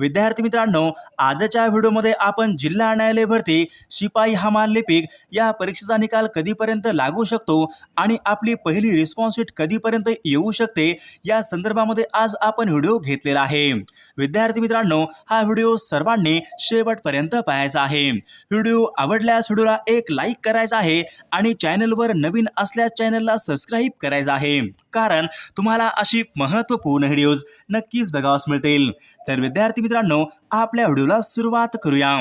विद्यार्थी मित्रांनो आजच्या व्हिडिओमध्ये आपण जिल्हा न्यायालय भरती शिपाई हमाल लिपिक या परीक्षेचा निकाल कधीपर्यंत लागू शकतो आणि आपली पहिली रिस्पॉन्स शीट कधीपर्यंत येऊ शकते या संदर्भामध्ये आज आपण व्हिडिओ घेतलेला आहे. विद्यार्थी मित्रांनो हा व्हिडिओ सर्वांनी शेवटपर्यंत पाहायचा आहे. व्हिडिओ आवडल्यास व्हिडिओला एक लाईक करायचा आहे आणि चॅनलवर नवीन असल्यास चॅनलला सबस्क्राईब करायचं आहे. कारण तुम्हाला अशी महत्त्वपूर्ण व्हिडिओज नक्कीच बघावास मिळतील. तर विद्यार्थी मित्रांनो आपल्या व्हिडिओला सुरुवात करूया.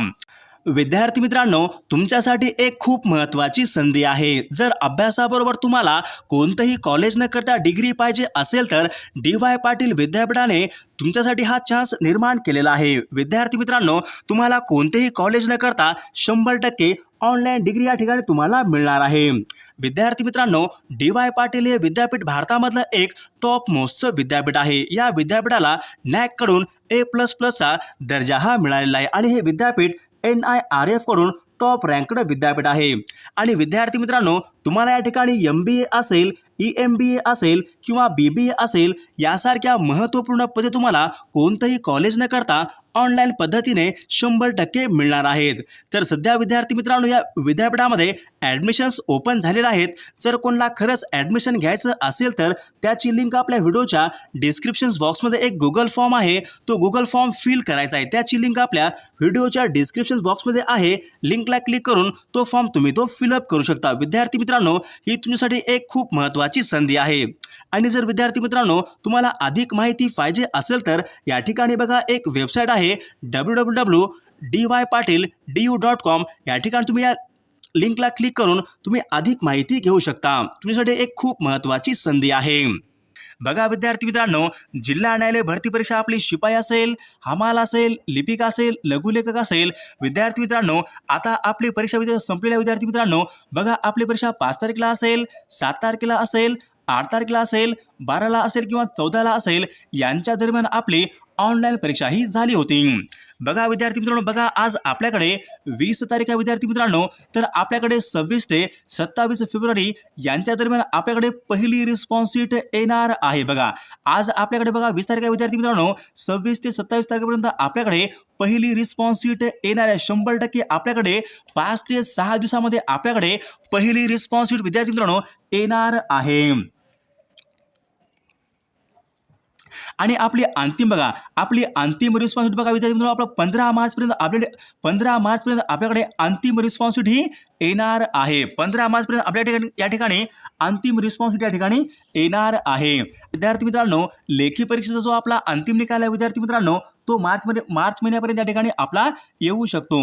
विद्यार्थी मित्रांनो तुमच्यासाठी एक खूप महत्त्वाची संधी आहे. जर अभ्यासाबरोबर तुम्हाला कोणतंही कॉलेज न करता डिग्री पाहिजे असेल तर डी वाय पाटील विद्यापीठाने तुमच्यासाठी हा चान्स निर्माण केलेला आहे. विद्यार्थी मित्रांनो तुम्हाला कोणतेही कॉलेज न करता शंभर टक्के ऑनलाईन डिग्री या ठिकाणी तुम्हाला मिळणार आहे. विद्यार्थी मित्रांनो डी वाय पाटील हे विद्यापीठ भारतामधलं एक टॉप मोस्टचं विद्यापीठ आहे. या विद्यापीठाला नॅककडून ए प्लस प्लसचा दर्जा हा मिळालेला आहे. आणि हे विद्यापीठ एन आय आर एफकडून टॉप रँकड विद्यापीठ आहे. आणि विद्यार्थी मित्रांनो तुम्हाला या ठिकाणी एम बी ए असेल ई एम बी ए असेल किंवा बी बी ए असेल यासारख्या महत्त्वपूर्ण पदे तुम्हाला कोणतंही कॉलेज न करता ऑनलाईन पद्धतीने शंभर टक्के मिळणार आहेत. तर सध्या विद्यार्थी मित्रांनो या विद्यापीठामध्ये ॲडमिशन्स ओपन झालेले आहेत. जर कोणाला खरंच ॲडमिशन घ्यायचं असेल तर त्याची लिंक आपल्या व्हिडिओच्या डिस्क्रिप्शन्स बॉक्समध्ये एक गुगल फॉर्म आहे. तो गुगल फॉर्म फिल करायचा आहे. त्याची लिंक आपल्या व्हिडिओच्या डिस्क्रिप्शन्स बॉक्समध्ये आहे. लिंकला क्लिक करून तो फॉर्म तुम्ही तो फिलअप करू शकता. विद्यार्थी मित्रांनो ही तुमच्यासाठी एक खूप महत्त्वाची संधी आहे. आणि जर विद्यार्थी मित्रांनो तुम्हाला अधिक माहिती पाहिजे असेल तर या ठिकाणी बघा एक वेबसाईट आहे W W W D Y Patil D U dot com या ठिकाणी तुम्ही या लिंकला क्लिक करून तुम्ही अधिक माहिती घेऊ शकता. तुमच्यासाठी एक खूप महत्त्वाची संधी आहे. बघा विद्यार्थी मित्रांनो जिल्हा न्यायालय भरती परीक्षा आपली शिपाई असेल हमाल असेल लिपिक असेल लघुलेखक असेल. विद्यार्थी मित्रांनो आता आपली परीक्षा विद्यार्थी संपलेल्या विद्यार्थी मित्रांनो बघा आपली परीक्षा पाच तारखेला असेल सात तारखेला असेल आठ तारखेला असेल बाराला असेल किंवा चौदाला असेल यांच्या दरम्यान आपली ऑनलाईन परीक्षा ही झाली होती. बघा विद्यार्थी मित्रांनो बघा आज आपल्याकडे वीस तारीख आहे विद्यार्थी मित्रांनो. तर आपल्याकडे सव्वीस ते सत्तावीस फेब्रुवारी यांच्या दरम्यान आपल्याकडे पहिली रिस्पॉन्स शीट येणार आहे बघा. आज आपल्याकडे बघा वीस तारीख आहे विद्यार्थी मित्रांनो. सव्वीस ते सत्तावीस तारखेपर्यंत आपल्याकडे पहिली रिस्पॉन्स शीट येणार आहे. शंभर टक्के आपल्याकडे पाच ते सहा दिवसामध्ये आपल्याकडे पहिली रिस्पॉन्स शीट विद्यार्थी मित्रांनो येणार आहे. आणि आपली अंतिम बघा आपली अंतिम रिस्पॉन्सिट बघा विद्यार्थी मित्रांनो आपलं पंधरा मार्चपर्यंत आपल्याकडे पंधरा मार्चपर्यंत आपल्याकडे अंतिम रिस्पॉन्सिट ही येणार आहे. पंधरा मार्चपर्यंत आपल्या ठिकाणी या ठिकाणी अंतिम रिस्पॉन्सिट या ठिकाणी येणार आहे. विद्यार्थी मित्रांनो लेखी परीक्षेचा जो आपला अंतिम निकाल आहे विद्यार्थी मित्रांनो तो मार्चमध्ये मार्च महिन्यापर्यंत या ठिकाणी आपला येऊ शकतो.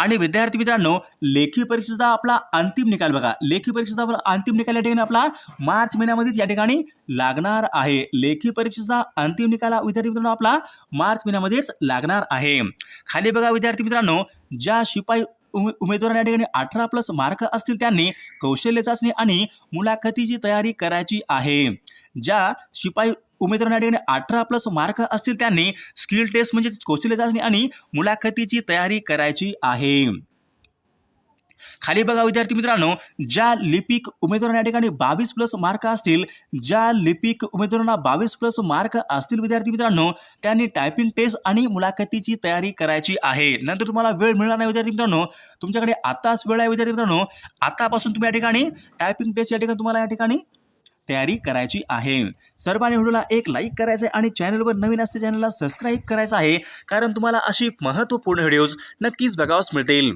आणि विद्यार्थी मित्रांनो लेखी परीक्षेचा आपला अंतिम निकाल बघा. लेखी परीक्षेचा आपला अंतिम निकाल या ठिकाणी आपला मार्च महिन्यामध्येच या ठिकाणी लागणार आहे. लेखी परीक्षेचा अंतिम निकाल हा विद्यार्थी मित्रांनो आपला मार्च महिन्यामध्येच लागणार आहे. खाली बघा विद्यार्थी मित्रांनो ज्या शिपाई उमे उमेदवारांना या ठिकाणी अठरा प्लस मार्क असतील त्यांनी कौशल्य चाचणी आणि मुलाखतीची तयारी करायची आहे. ज्या शिपाई उमेदवारांना ठिकाणी अठरा प्लस मार्क असतील त्यांनी. स्किल टेस्ट म्हणजे कौशल्य चाचणी आणि मुलाखतीची तयारी करायची आहे. खाली बघा विद्यार्थी मित्रांनो ज्या लिपिक उमेदवारांना या ठिकाणी बावीस प्लस मार्क असतील ज्या लिपिक उमेदवारांना बावीस प्लस मार्क असतील विद्यार्थी मित्रांनो त्यांनी टायपिंग टेस्ट आणि मुलाखतीची तयारी करायची आहे. नंतर तुम्हाला वेळ मिळणार नाही विद्यार्थी मित्रांनो. तुमच्याकडे आताच वेळ आहे विद्यार्थी मित्रांनो. आतापासून तुम्ही या ठिकाणी टायपिंग टेस्ट या ठिकाणी तुम्हाला या ठिकाणी तयारी करायची आहे. सर्वांनी व्हिडिओला एक लाईक करायचं आहे आणि चॅनलवर नवीन असते चॅनलला सबस्क्राईब करायचं आहे. कारण तुम्हाला अशी महत्त्वपूर्ण व्हिडिओज नक्कीच बघावास मिळतील.